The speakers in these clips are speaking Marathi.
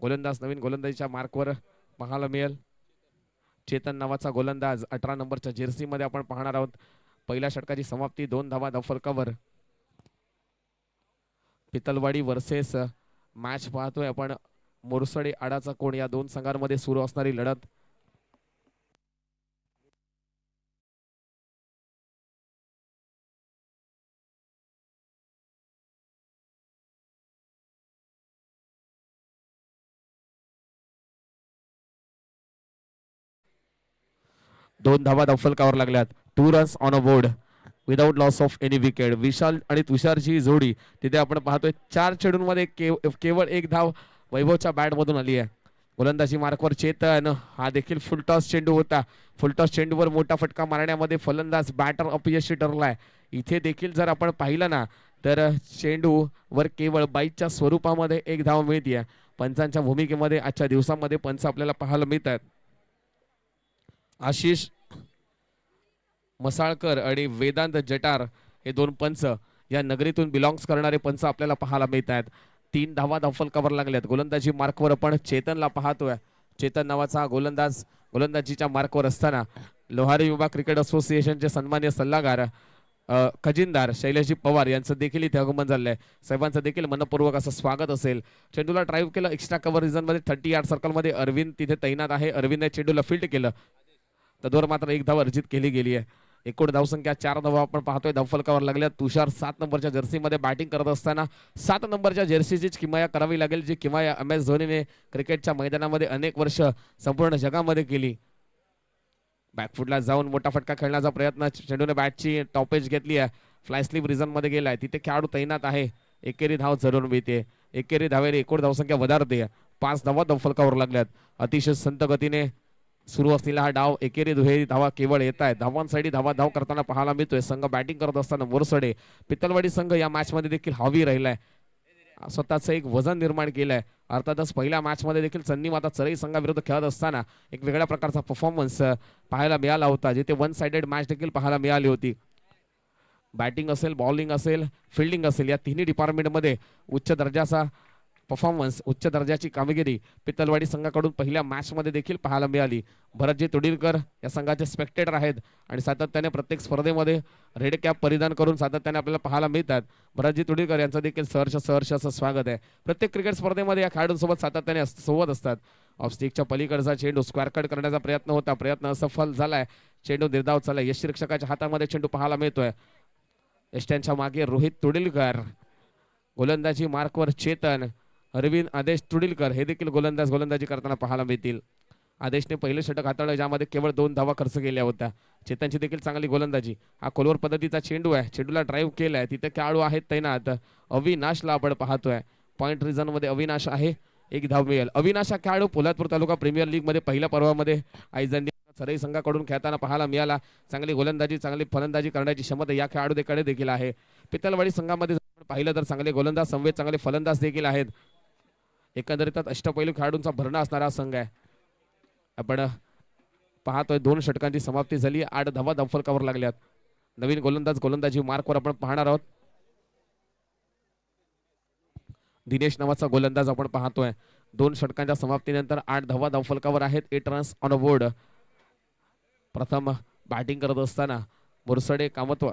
गोलंदाज नवीन गोलंदाजीच्या मार्कवर पाहायला मिळेल. चेतन नावाचा गोलंदाज अठरा नंबरच्या जर्सीमध्ये आपण पाहणार आहोत. पहिल्या षटकाची समाप्ती दोन धावा दफलकावर. पितलवाडी वर्सेस मॅच पाहतोय आपण. मोरसडे आडाचा कोण या दोन संघांमध्ये सुरू असणारी लढत. दोन धावा दफलकावर लागल्यात. Two runs on a board without loss of any wicket Vishal आणि तुषारची जोडी तिथे आपण पाहतोय चार चेडूंमध्ये केव- केवळ एक धाव वैभवच्या बॅटमधून आली आहे. गोलंदाजी मार्कवर चेतन. हा देखील फुलटॉस चेंडू होता. फुलटॉस चेंडूवर मोठा फटका मारण्यामध्ये फलंदाज बॅटर अपयशी ठरलाय. इथे देखील जर आपण पाहिलं ना तर चेंडूवर केवळ बाईकच्या स्वरूपामध्ये एक धाव मिळते पंचांच्या भूमिकेमध्ये आजच्या दिवसामध्ये पंच आपल्याला पाहायला मिळत आहेत आशिष मसाळकर आणि वेदांत जटार हे दोन पंच या नगरीतून बिलॉंग्स करणारे पंच आपल्याला पाहायला मिळत आहेत तीन धावा दफल कवर लागल्यात. गोलंदाजी मार्कवर आपण चेतनला पाहतोय. चेतन नावाचा हा गोलंदाज गोलंदाजीच्या मार्कवर असताना लोहारी युवा क्रिकेट असोसिएशनचे सन्मान्य सल्लागार खजिनदार शैलेशजी पवार यांचं देखील इथे आगमन झालंय. साहेबांचं देखील मनपूर्वक असं स्वागत असेल. चेंडूला ड्राईव्ह केलं एक्स्ट्रा कव्हर रिझनमध्ये थर्टी यार्ड सर्कलमध्ये अरविंद तिथे तैनात आहे. अरविंदने चेंडूला फील्ड केलं. तद्वर मात्र एक धाव अर्जित केली गेली आहे. एकूण धावसंख्या चार धावा आपण पाहतोय. धावफलकावर लागल्या तुषार सात नंबरच्या जर्सीमध्ये बॅटिंग करत असताना सात नंबरच्या जर्सीचीच किमाया करावी लागेल जी किमाया एम एस धोनीने क्रिकेटच्या मैदानामध्ये अनेक वर्ष संपूर्ण जगामध्ये केली. बॅकफुटला जाऊन मोठा फटका खेळण्याचा प्रयत्न चेंडूने बॅटची टॉपेज घेतली आहे. फ्लाय रिझनमध्ये रिझन गेलाय. तिथे खेळाडू तैनात आहे. एकेरी धाव जरूर मिळते. एकेरी धावेने एकूण धावसंख्या वधारते. पाच धावा दफलकावर लागल्यात. अतिशय संत गतीने सुरू असलेला हा डाव एकेरी दुहेरी धावा केवळ येत आहे. धावांसाठी धावा धाव करताना पाहायला मिळतोय. संघ बॅटिंग करत असताना मोरसडे पित्तलवाडी संघ या मॅचमध्ये देखील हवी राहिलाय. स्वतःचं एक वजन निर्माण केलंय. अर्थातच पहिल्या मॅचमध्ये देखील सन्नी माता चरई संघाविरुद्ध खेळत असताना एक वेगळ्या प्रकारचा परफॉर्मन्स पाहायला मिळाला होता. जिथे वन साइडेड मॅच देखील पाहायला मिळाली होती. बॅटिंग असेल बॉलिंग असेल फिल्डिंग असेल या तिन्ही डिपार्टमेंटमध्ये उच्च दर्जाचा परफॉर्मन्स उच्च दर्जाची कामगिरी पितलवाडी संघाकडून पहिल्या मॅचमध्ये देखील पाहायला मिळाली. भरतजी तुडीलकर या संघाचे स्पेक्टेटर आहेत आणि सातत्याने प्रत्येक स्पर्धेमध्ये रेड कॅप परिधान करून सातत्याने आपल्याला पाहायला मिळतात. भरतजी तुडीलकर यांचं देखील सहर्ष सहर्ष असं स्वागत आहे. प्रत्येक क्रिकेट स्पर्धेमध्ये या खेळाडूंसोबत सातत्याने सोबत असतात. ऑफस्टिकच्या पलीकडचा चेंडू स्क्वेअर कट करण्याचा प्रयत्न होता. प्रयत्न असफल झालाय. चेंडू निर्धाव चालला यशरक्षकाच्या हातामध्ये चेंडू पाहायला मिळतोय. यष्ट्यांच्या मागे रोहित तुडीलकर. गोलंदाजी मार्कवर चेतन. अरविंद आदेश तुडीलकर हे देखील गोलंदाज गोलंदाजी करताना पाहायला मिळतील. आदेशने पहिले षटक हाताळलं ज्यामध्ये केवळ दोन धावा खर्च केल्या होत्या. चेतनची देखील चांगली गोलंदाजी. हा कोलवर पद्धतीचा चेंडू आहे. चेंडूला ड्राईव्ह केलाय. तिथे खेळाडू आहेत तैनात. अविनाशला आपण पाहतोय. पॉईंट रिझनमध्ये अविनाश आहे. एक धाव मिळेल. अविनाश हा खेळाडू पोलादपूर तालुका प्रीमियर लीगमध्ये पहिल्या पर्वामध्ये आयजंडी सरई संघाकडून खेळताना पाहायला मिळाला. चांगली गोलंदाजी चांगली फलंदाजी करण्याची क्षमता या खेळाडूकडे देखील आहे. पितलवाडी संघामध्ये जर आपण पाहिलं तर चांगले गोलंदाज संवेद चांगले फलंदाज देखील आहेत. एकंदरीतच अष्टपैलू खेळाडूंचा भरणा असणारा संघ आहे. आपण पाहतोय दोन षटकांची समाप्ती झाली. आठ धावा दफलकावर लागल्यात. नवीन गोलंदाज गोलंदाजी मार्कवर आपण पाहणार आहोत. दिनेश नावाचा गोलंदाज आपण पाहतोय. दोन षटकांच्या समाप्तीनंतर आठ धावा धावफलकावर आहेत. Eight runs on board. प्रथम बॅटिंग करत असताना मुरसडे कामत्व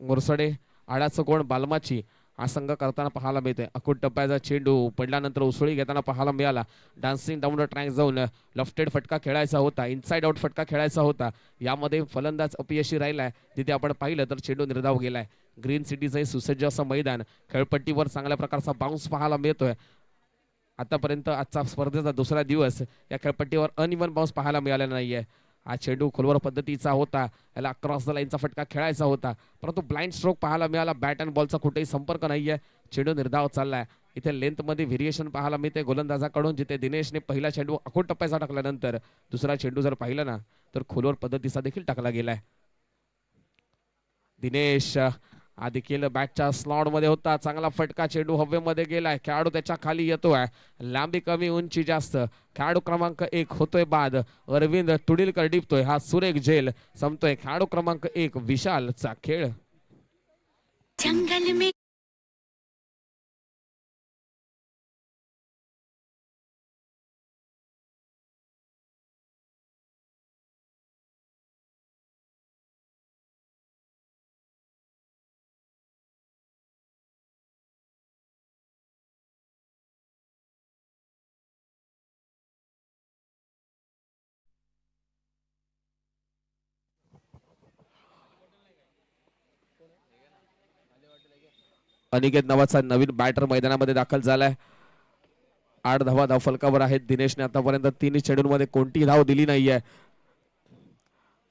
मुरसडे आडाचं कोण? बालमाची. हा संघ करताना पाहायला मिळते अकुट टप्प्याचा चेंडू पडल्यानंतर उसळी घेताना पाहायला मिळाला. डान्सिंग डाऊन ट्रॅक जाऊन लफ्टेड फटका खेळायचा होता. इनसाइड आउट फटका खेळायचा होता. यामध्ये फलंदाज अपयशी राहिलाय. तिथे आपण पाहिलं तर चेंडू निर्धाव गेलाय. ग्रीन सिटीचं हे सुसज्ज असं मैदान. खेळपट्टीवर चांगल्या प्रकारचा बाउन्स पाहायला मिळतोय. आतापर्यंत आजचा स्पर्धेचा दुसरा दिवस. या खेळपट्टीवर अनइवन बाउन्स पाहायला मिळालेला आहे हा चेंडू खोलवर पद्धतीचा होता. याला क्रॉस द लाईनचा फटका खेळायचा होता. परंतु ब्लाइंड स्ट्रोक पाहायला मिळाला. बॅट अँड बॉलचा कुठेही संपर्क नाहीये. चेंडू निर्धाव चाललाय. इथे लेंथमध्ये व्हेरिएशन पाहायला मिळते गोलंदाजाकडून जिथे दिनेशने पहिला चेंडू अखोट टप्प्याचा टाकल्यानंतर दुसरा चेंडू जर पाहिला ना तर खोलवर पद्धतीचा देखील टाकला गेलाय. दिनेश देखील बॅटच्या स्लॉटमध्ये होता. चांगला फटका चेंडू हवेमध्ये गेलाय. खेळाडू त्याच्याखाली येतोय. लांबी कमी उंची जास्त. खेळाडू क्रमांक एक होतोय बाद. अरविंद तुडीलकर डिपतोय हा सुरेख झेल संपतोय. खेळाडू क्रमांक एक विशालचा खेळ. जंगल में अनिकेत नावाचा नवीन बॅटर मैदानामध्ये दाखल झालाय. आठ धावा धाव फलकावर आहेत. दिनेशने आतापर्यंत तिन्ही चेंडूंमध्ये कोणतीही धाव दिली नाहीये.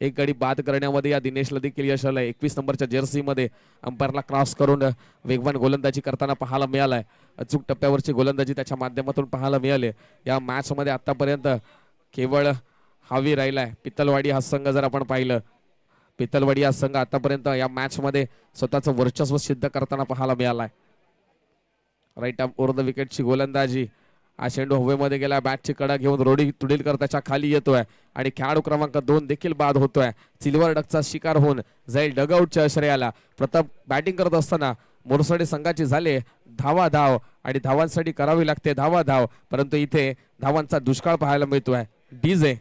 एक गडी बाद करण्यामध्ये या दिनेशला देखील यश आलंय. एकवीस नंबरच्या जर्सीमध्ये अंपायरला क्रॉस करून वेगवान गोलंदाजी करताना पाहायला मिळालाय. अचूक टप्प्यावरची गोलंदाजी त्याच्या माध्यमातून पाहायला मिळाली. या मॅचमध्ये आतापर्यंत केवळ हावी राहिलाय. पित्तलवाडी हा संघ जर आपण पाहिलं पितलवडी हा संघ आतापर्यंत या मॅच मध्ये स्वतःचं वर्चस्व सिद्ध करताना पाहायला मिळालाय. राईट अप ओर द विकेटची गोलंदाजी. हा शेंडू हवेमध्ये गेला बॅटची कडा घेऊन रोडी तुडीलकर त्याच्याखाली येतोय. आणि खेळाडू क्रमांक दोन देखील बाद होतोय. सिल्वर डकचा शिकार होऊन जाईल डगआउटच्या श्रेयाला प्रताप बॅटिंग करत असताना मोरसडे संघाची झाले धावा धाव आणि धावांसाठी करावी लागते धावा धाव परंतु इथे धावांचा दुष्काळ पाहायला मिळतोय. डीजे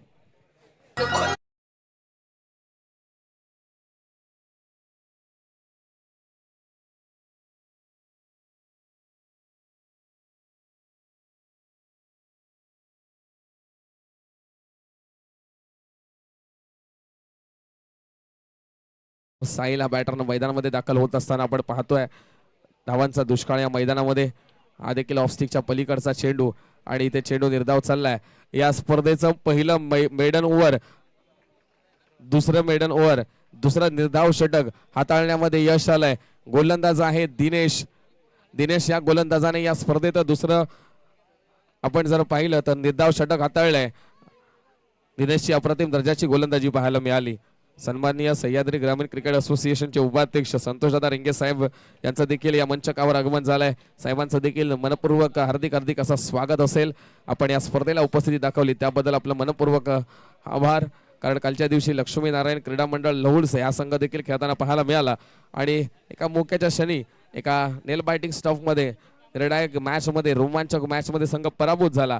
साईल हा बॅटरनं मैदानामध्ये दाखल होत असताना आपण पाहतोय धावांचा दुष्काळ या मैदानामध्ये. हा देखील ऑफस्टिकच्या पलीकडचा चेंडू आणि इथे चेंडू निर्धाव चाललाय. या स्पर्धेचं पहिलं मेडन ओव्हर दुसरं मेडन ओव्हर दुसरं निर्धाव षटक हाताळण्यामध्ये यश आलंय. गोलंदाज आहे दिनेश. दिनेश या गोलंदाजाने या स्पर्धेत दुसरं आपण जर पाहिलं तर निर्धाव षटक हाताळलंय. दिनेशची अप्रतिम दर्जाची गोलंदाजी पाहायला मिळाली. सन्माननीय सह्याद्री ग्रामीण क्रिकेट असोसिएशनचे उपाध्यक्ष संतोषदादा रिंगे साहेब यांचं देखील या मंचकावर आगमन झालंय. साहेबांचं देखील मनपूर्वक हार्दिक हार्दिक असं स्वागत असेल. आपण या स्पर्धेला उपस्थिती दाखवली. त्याबद्दल आपलं मनपूर्वक आभार. कारण कालच्या दिवशी लक्ष्मीनारायण क्रीडा मंडळ लहुळसे हा संघ देखील खेळताना पाहायला मिळाला. आणि एका मोक्याच्या क्षणी एका नेल बायटिंग स्टॉफमध्ये निर्णायक मॅचमध्ये रोमांचक मॅचमध्ये संघ पराभूत झाला.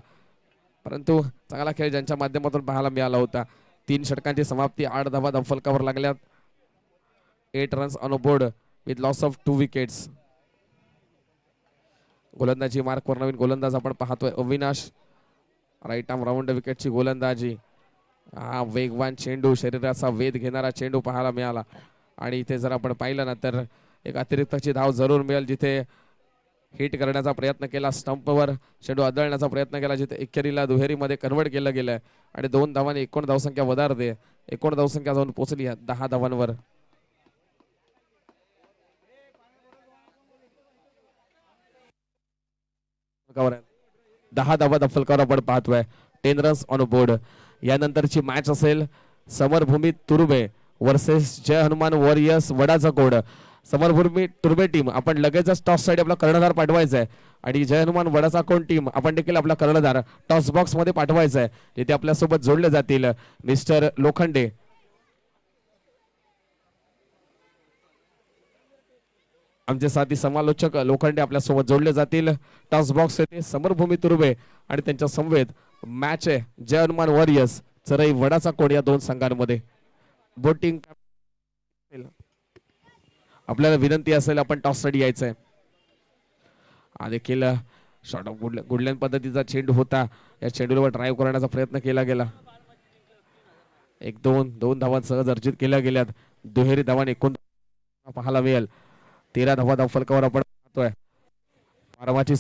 परंतु चांगला खेळ ज्यांच्या माध्यमातून पाहायला मिळाला होता. तीन षटकांची समाप्ती आठ धावा दफलकावर लागल्यात. Eight runs on board with loss of two wickets गोलंदाजी मार्कवर नवीन गोलंदाज आपण पाहतोय. अविनाश राईट आर्म राऊंड विकेटची गोलंदाजी. हा वेगवान चेंडू शरीराचा वेध घेणारा चेंडू पाहायला मिळाला. आणि इथे जर आपण पाहिलं ना तर एक अतिरिक्तची धाव जरूर मिळेल जिथे हिट करण्याचा प्रयत्न केला स्टंपवर चेंडू आदळण्याचा प्रयत्न केला जिथे एकेरीला दुहेरीमध्ये कन्वर्ट केलं गेलं आणि दोन धावांनी एकोण धावसंख्या वधारते. एकोण धावसंख्या जाऊन पोचली दहा धावांवर. दहा धावा दफलकावर आपण पाहतोय. टेन रन्स ऑन बोर्ड यानंतरची मॅच असेल समरभूमी तुरुबे वर्सेस जय हनुमान वॉरियर्स वडाचा कोड. समरभूमी तुर्बे टीम आपण लगेचच टॉससाठी आपला कर्णधार पाठवायचा आहे आणि जय हनुमान वडाचा कोण टीम आपण देखील आपला कर्णधार टॉस बॉक्समध्ये पाठवायचा आहे जिथे आपल्यासोबत जोडले जातील मिस्टर लोखंडे. आमचे साथी समालोचक लोखंडे आपल्यासोबत जोडले जातील. टॉस बॉक्स येथे समरभूमी तुर्बे आणि त्यांच्या समवेत मॅच आहे. जय हनुमान वॉरियर्स चरई वडाचा कोण या दोन संघांमध्ये. बोटिंग आपल्याला विनंती असेल आपण टॉससाठी यायचं आहे हा देखील शॉर्ट ऑफ गुड गुडल्यान पद्धतीचा चेंडू होता. या चेंडूवर ड्राईव्ह करण्याचा प्रयत्न केला गेला. एक दोन दोन धावा सहज अर्जित केल्या गेल्यात. दुहेरी धावाने एकूण पाहायला मिळेल. तेरा धावा धावफलकावर आपण पाहतोय. बारमाची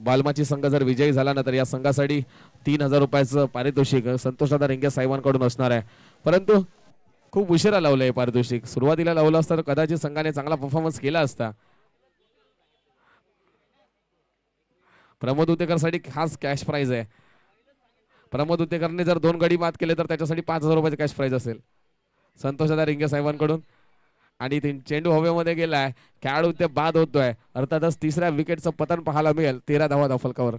बालमाची संघ जर विजयी झाला ना तर या संघासाठी तीन हजार रुपयाचं पारितोषिक संतोषदादा रेंगे साहेबांकडून असणार आहे. परंतु खूप उशिरा लावलंय पारितोषिक. सुरुवातीला लावलं असतं तर कदाचित संघाने चांगला परफॉर्मन्स केला असता. प्रमोद उतेकरसाठी खास कॅश प्राईज आहे. प्रमोद उतेकरने जर दोन गडी बाद केले तर त्याच्यासाठी पाच हजार रुपयाचे कॅश प्राईज असेल. संतोषदादा रिंगे साहेबांकडून. आणि चेंडू हवेमध्ये गेलाय. खेळाडू ते बाद होतोय. अर्थातच तिसऱ्या विकेटचं पतन पाहायला मिळेल. तेरा धावा फलकावर.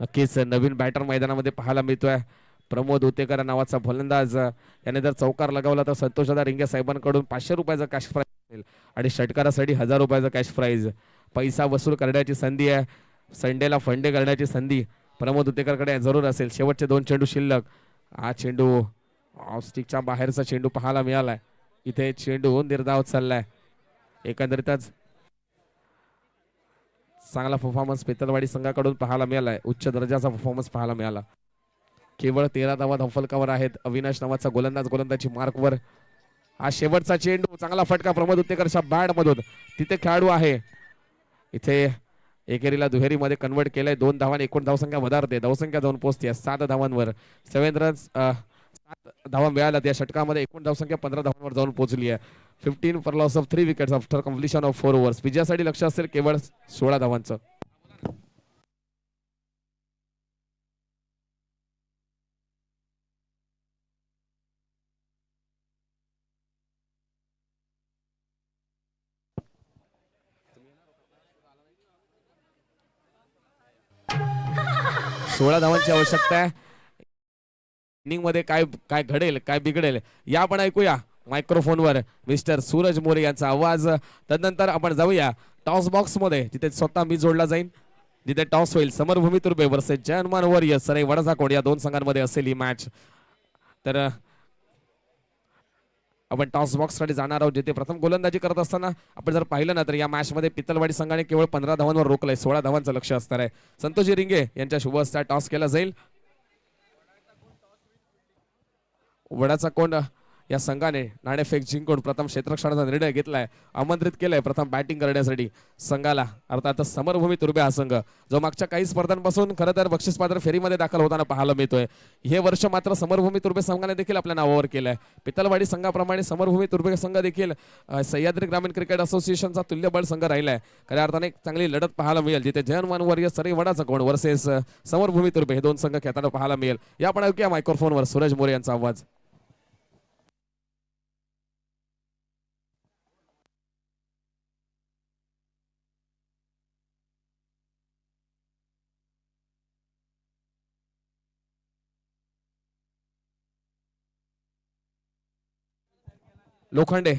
नक्कीच नवीन बॅटर मैदानामध्ये पाहायला मिळतोय. प्रमोद उतेकर नावाचा फलंदाज. याने जर चौकार लगावला तर संतोषदा रिंगे साहेबांकडून पाचशे रुपयाचा कॅश प्राईज असेल आणि षटकारासाठी हजार रुपयाचा कॅश प्राईज पैसा वसूल करण्याची संधी आहे. संडेला फंडे करण्याची संधी. प्रमोद उतेकरकडे जरूर असेल. शेवटचे दोन चेंडू शिल्लक. हा चेंडू ऑफस्टिकच्या बाहेरचा चेंडू पाहायला मिळालाय. इथे चेंडू निर्धाव चाललाय. एकंदरीतच चांगला परफॉर्मन्स पेतलवाडी संघाकडून पाहायला मिळालाय. उच्च दर्जाचा परफॉर्मन्स पाहायला मिळाला. केवळ तेरा धावा धावफलकावर आहेत. अविनाश नावाचा गोलंदाज गोलंदाजी मार्कवर. हा शेवटचा चेंडू चांगला फटका प्रमोद उत्तेकरच्या बॅट मधून तिथे खेळाडू आहे. इथे एकेरीला दुहेरीमध्ये कन्वर्ट केलंय. दोन धावांनी एकूण धावसंख्या वधारते. धावसंख्या जाऊन पोहोचते सात धावांवर. सेव्हन रन्स सात धावा मिळाल्या त्या षटकामध्ये एकूण धावसंख्या पंधरा धावांवर जाऊन पोहोचली आहे. Fifteen for loss of three wickets after completion of four overs विजयासाठी लक्ष असेल केवळ सोळा धावांचं. सोळा धावांची आवश्यकता आहे. इनिंगमध्ये काय काय घडेल काय बिघडेल या आपण ऐकूया मायक्रोफोनवर मिस्टर सूरज मोरे यांचा आवाज. तदनंतर आपण जाऊया टॉस बॉक्समध्ये स्वतः मी जोडला जाईन. जिथे टॉस होईल समरभूमी तुर्बे वर्सेस जयनमान वॉरियर्स. सराई वडजाकोड या दोन संघांमध्ये असेल ही मॅच तर आपण टॉस बॉक्ससाठी जाणार आहोत जिथे प्रथम गोलंदाजी करत असताना आपण जर पाहिलं ना तर या मॅचमध्ये पितलवाडी संघाने केवळ पंधरा धावांवर रोखलंय सोळा धावांचं लक्ष असणार आहे. संतोषी रिंगे यांच्या शुभ टॉस केला जाईल. वडाचा कोंड या संघाने नाणेफेक जिंकून प्रथम क्षेत्रक्षणाचा निर्णय घेतलाय आमंत्रित केलंय प्रथम बॅटिंग करण्यासाठी. संघाला अर्थात समरभूमी तुर्बे हा संघ जो मागच्या काही स्पर्धांपासून खरं तर बक्षीसपात्र फेरीमध्ये दाखल होताना पाहायला मिळतोय. हे वर्ष मात्र समरभूमी तुर्बे संघाने देखील आपल्या नावावर केलंय. पितलवाडी संघाप्रमाणे समरभूमी तुर्बे संघ देखील सह्याद्री ग्रामीण क्रिकेट असोसिएशनचा तुल्यबळ संघ राहिलाय. खऱ्या अर्थाने चांगली लढत पाहायला मिळेल जिथे जयन वर्य सरी वडाचा कोण वर्सेस समरभूमी तुर्बे हे दोन संघ खेळताना पाहायला मिळेल. या पण ऐकूया मायक्रोफोनवर सूरज मोरे यांचा आवाज. लोखंडे.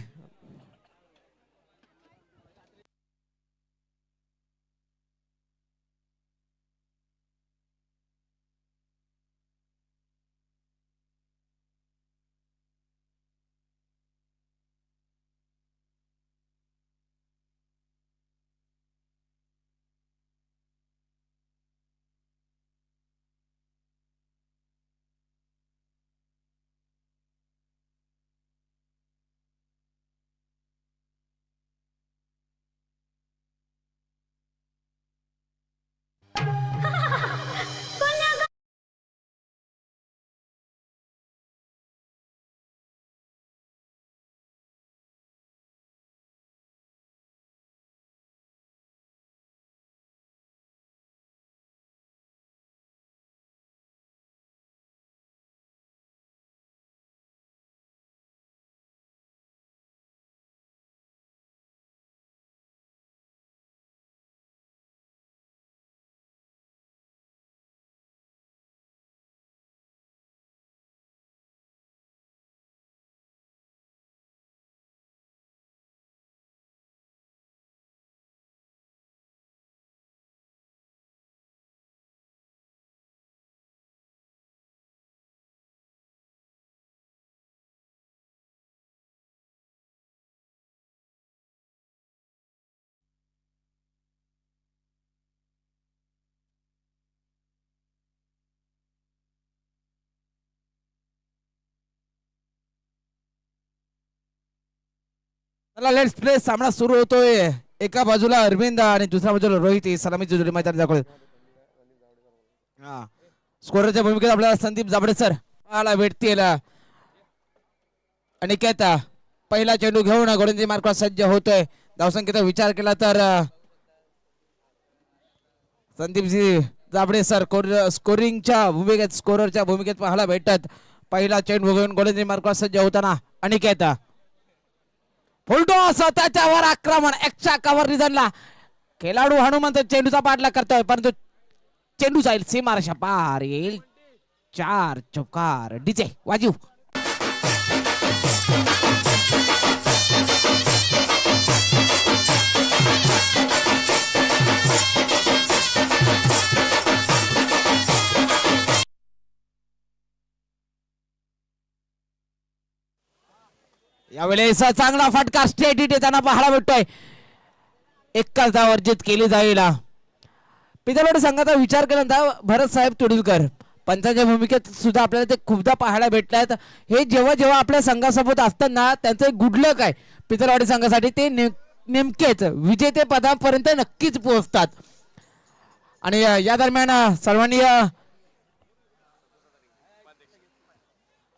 चला लेट्स प्ले सामना सुरू होतोय. एका बाजूला अरविंद आणि दुसऱ्या बाजूला रोहित सलामी सलामीची जोडी मैदान दाखवले हा. स्कोरच्या भूमिकेत आपल्याला संदीप जाबडे सर. पाहायला भेटतील अनिकेत पहिला चेंडू घेऊन गोलंदाजी मार्कवर सज्ज होतोय. धावसंख्येचा विचार केला तर संदीपजी जाबडे सर कोर- स्कोरिंगच्या भूमिकेत स्कोररच्या भूमिकेत पाहायला भेटत पहिला चेंडू घेऊन गोलंदाजी मार्कवर सज्ज होताना अनिकेत फुलटो स्वतःच्या वर आक्रमण. एक्स्ट्रा कव्हर रिझनला. खेळाडू हनुमंत चेंडूचा पाठला करतोय परंतु चेंडू जाईल. सीमारेषा पार येईल. चार चौकार. डीजे वाजीव. यावेळेस चांगला फटका स्ट्रेट इट येताना पाहायला भेटतोय. एकाच धाव अर्जित केली जाईल. पितळवाडी संघाचा विचार केल्यानंतर भरत साहेब तुडीलकर पंचांच्या भूमिकेत सुद्धा आपल्याला ते खूपदा पाहायला भेटतात हे जेव्हा जेव्हा आपल्या संघासोबत असतात ना त्यांचं एक गुडलक आहे. पितळवाडी संघासाठी ते नेम- नेमकेच विजेते पदापर्यंत नक्कीच पोहोचतात. आणि या दरम्यान सर्वांनी अ,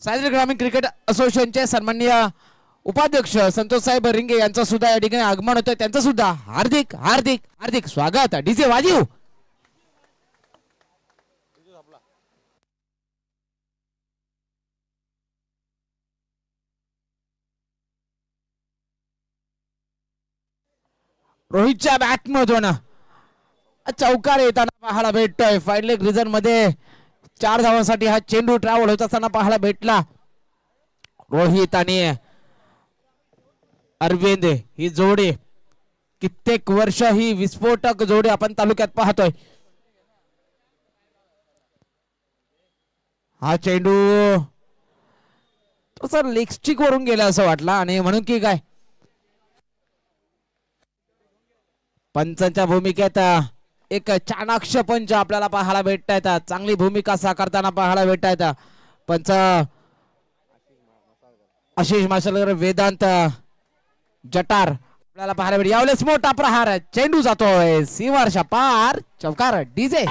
ग्रामीण क्रिकेट असोसिएशनचे सन्माननीय उपाध्यक्ष संतोषसाहेब रिंगे यांचं सुद्धा या ठिकाणी आगमन होतं त्यांचं सुद्धा हार्दिक हार्दिक हार्दिक स्वागत. डीजे वाजीव. रोहितच्या बॅटमधून चौकार येताना पाहायला भेटतोय. फाईन रिझनमध्ये चार धावांसाठी हा चेंडू ट्रॅव्हल होत असताना पाहायला भेटला. रोहित आणि अरविंद ही जोडी. कित्येक वर्ष ही विस्फोटक जोडी आपण तालुक्यात पाहतोय. हा चेंडू तो सर लेगस्टिक वरून गेला असं वाटला आणि म्हणून की काय? पंचांच्या भूमिकेत एक चाणाक्ष पंच आपल्याला पाहायला भेटता येतात चांगली भूमिका साकारताना पाहायला भेटता आहेत पंच आशिष माशालकर वेदांत जटार. आपल्याला पाहायला भेट यावेळेस मोठा प्रहार चेंडू जातोय. सीमारशा पार चौकार. डीजे.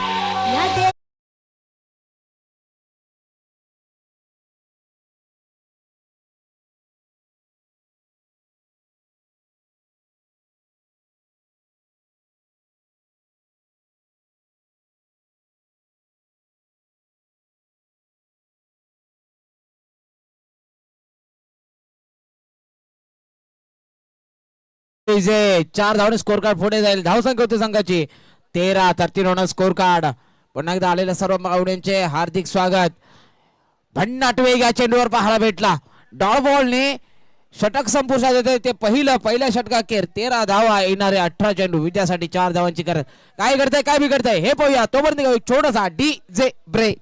चार धावने स्कोर कार्ड पुढे जाईल. धाव संख्या होती संघाची. तेरा थर्टीन होणार स्कोर कार्ड पुन्हा एकदा आलेल्या सर्व मावड्यांचे हार्दिक स्वागत. भन्नाट वेग या चेंडूवर पाहायला भेटला. डॉट बॉलने षटक संपुष्टात येते ते पहिलं पहिल्या षटकाखेर तेरा धावा येणारे अठरा चेंडू. विद्यासाठी चार धावांची गरज. काय करताय काय बिघडताय हे पाहूया. तोपर्यंत एक छोटासा डी जे ब्रेक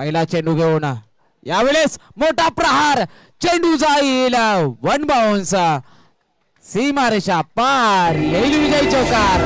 पहिला चेंडू घेऊन यावेळेस मोठा प्रहार चेंडू जाईल वन बाउन्स सीमारेषा पार येईल विजय चौकार.